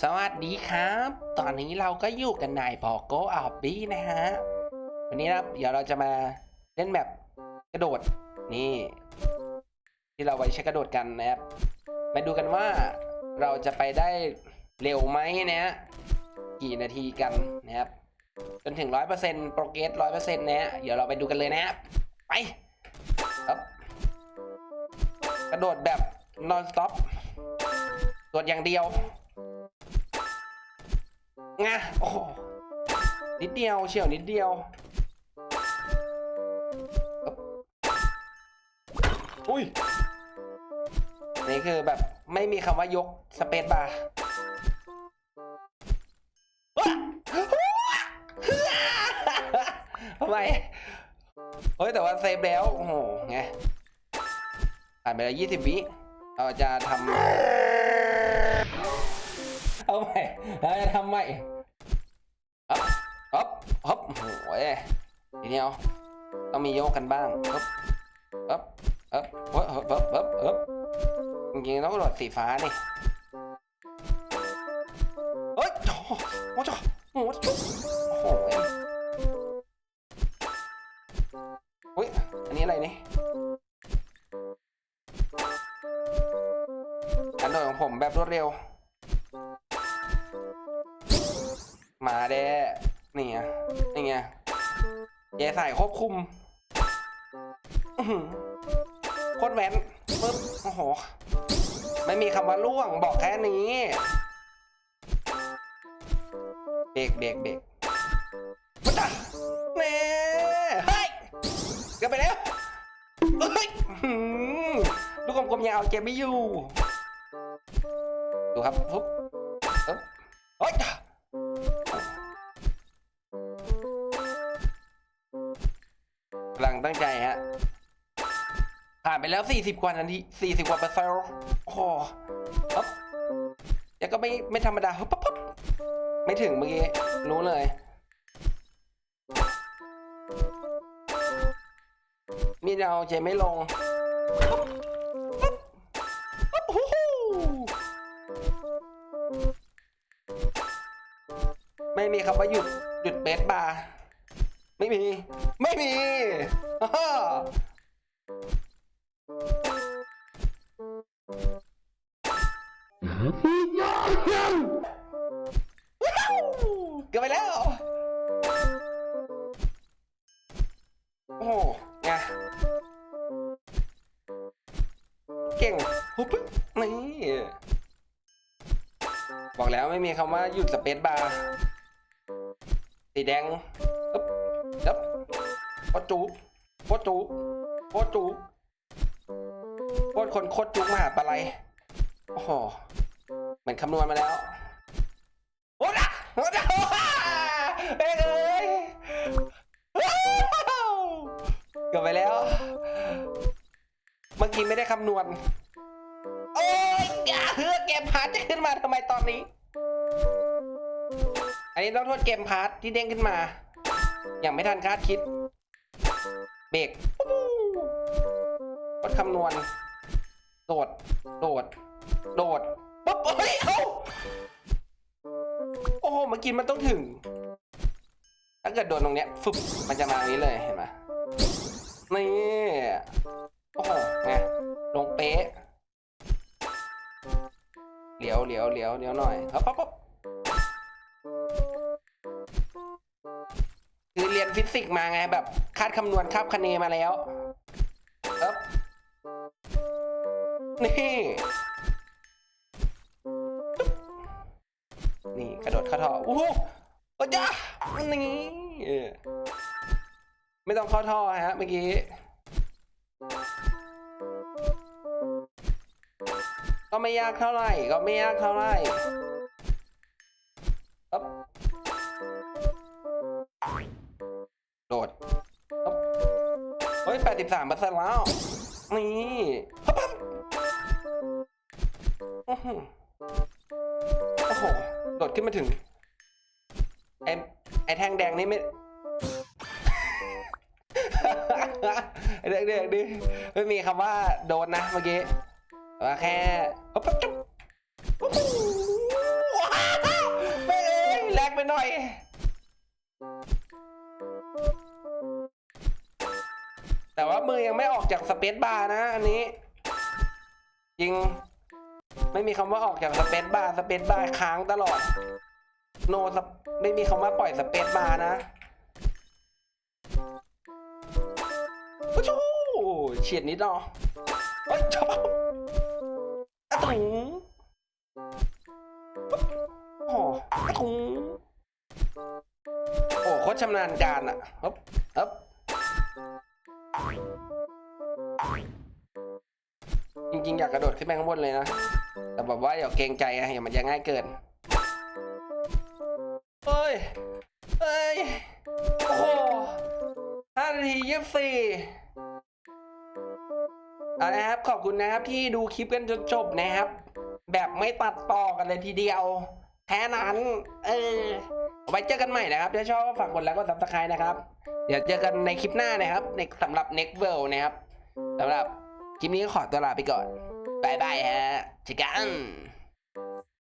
สวัสดีครับ ตอนนี้เราก็อยู่กันในพอโกออบบี้นะฮะ วันนี้นะครับเดี๋ยวเราจะมาเล่นแบบกระโดดนี่ ที่เราไว้ใช้กระโดดกันนะครับ มาดูกันว่าเราจะไปได้เร็วไหมนะฮะกี่นาทีกันนะครับ จนถึงร้อยเปอร์เซ็นต์โปรเกรสร้อยเปอร์เซ็นต์นะฮะเดี๋ยวเราไปดูกันเลยนะครับไปครับกระโดดแบบ non stop กดอย่างเดียว งโอ้โหนิดเดียวเฉียวนิดเดียวอุ้ยนี่คือแบบไม่มีคำว่ายกสเปซบาร์ทำไม เฮ้ย แต่ว่าเซฟแล้ว โอ้โห ไงผ่านไปแล้วยี่สิบวิเราจะทำ เราจะทำใหม่อ๊อบอ๊อบอ๊อบโอ้ยทีเดียวต้องมีโยกกันบ้างอ๊อบอ๊อบอ๊อบอ๊อบอ๊อบอ๊อบอ๊อบจริงๆต้องหลอดสีฟ้านี่เฮ้ยโอ้โหจ้ะโอ้โหโอ้ยอุ้ยอันนี้อะไรนี่การโดดของผมแบบรวดเร็ว มาเด้นี่ไงนี่ไงเย่ใส่ควบคุมโคตรแว้นปึ๊บโอ้โห ไม่มีคำว่าล่วงบอกแค่นี้เบรกเบรกเบรกปุ๊ดอะเน่เฮ้ยเกินไปแล้วเฮ้ยลูกกลมๆยาวเก็บไม่อยู่ ดูครับปุ๊บปึ๊บเฮ้ย ผ่านไปแล้ว 40 กว่านาที40 กว่าเปอร์เซ็นต์โอ้โหปั๊บยังก็ไม่ไม่ธรรมดาปั๊บปั๊บไม่ถึงเมื่อกี้รู้เลย มีดาวเจไม่ลงไม่มีคำว่าหยุดหยุดเบสบาร์ไม่มี ไม่มี อ้าเกือบไปแล้ว โอ้โหไงเก่งหุบปึ๊บนี่บอกแล้วไม่มีคำว่าหยุดสเปซบาร์สีแดงปึ๊บปึ๊บโคตรจุกโคตรจุกโคตรจุกโคตรคนโคตรจุกมหาปะไรโอ้โห มือนคำนวณมาแล้ว โอ้ดะโอ้ดะเอ้ยเอ้ยเกือบไปแล้ว เมื่อกี้ไม่ได้คำนวณ โอ้ยอย่าเฮือกเกมพาร์ทจะขึ้นมาทำไมตอนนี้ อันนี้ต้องโทษเกมพาร์ทที่เด้งขึ้นมา อย่างไม่ทันคาดคิด เบรกกดคำนวณ โดด โดด โดด ปุ๊บเฮ้ยเอ้าโอ้โหเมื่อกี้มันต้องถึง ถ้าเกิดโดนตรงเนี้ยฟึบมันจะมาอย่างนี้เลยเห็นไหมนี่โอ้โหไงลงเป๊ะเหลียวเหลียวเหลียวเหลียวหน่อยปั๊บปั๊บปั๊บคือเรียนฟิสิกส์มาไงแบบ คาดคำนวณคาบคะเนมาแล้วครับนี่ นี่กระโดดเข้าท่ออู้หูโอ้จ้านี่ไม่ต้องเข้าท่อฮะเมื่อกี้ก็ไม่ยากเท่าไหร่ก็ไม่ยากเท่าไหร่ปั๊บโดดปั๊บเฮ้ยแปดสิบสามเปอร์เซ็นต์แล้วนี่ปั๊บปั๊บอื้อหือโอ้โห ดดขึ้นมาถึงไอไอแท่งแดงนี่ไม่ไอแดงแดงนี่ไม่มีคำว่าโดนนะเมื่อกี้ว่าแค่ปั๊บปั๊บจุ๊บโอ้โหว้าหน่อยแต่ว่ามือยังไม่ออกจากสเปซบาร์นะอันนี้ จริง ไม่มีคำว่าออกจากสเปซบาร์สเปซบาร์ค้างตลอด โนสเปไม่มีคำว่าปล่อยสเปซบาร์นะโอ้โหเฉียดนิดเนาะโอ้ยชอบอะถุงโอ้อะถุงโอ้โคตรชำนาญการอะ จริงๆอยากกระโดดขึ้นไปข้างบนเลยนะ แต่แบบว่าอย่าเกรงใจอะอย่ามันจะง่ายเกินเฮ้ยเฮ้ย โอ้โหห้านาทียี่สิบสี่เอานะครับ ขอบคุณนะครับที่ดูคลิปกันจนจบนะครับ แบบไม่ตัดต่อกันเลยทีเดียว แค่นั้น เออ ไว้เจอกันใหม่นะครับ ถ้าชอบฝากกดไลค์กดซับสไครต์นะครับ เดี๋ยวเจอกันในคลิปหน้านะครับ ในสำหรับ next world นะครับสำหรับ คลิปนี้ก็ขอตัวลาไปก่อนบายบายฮะเจอกัน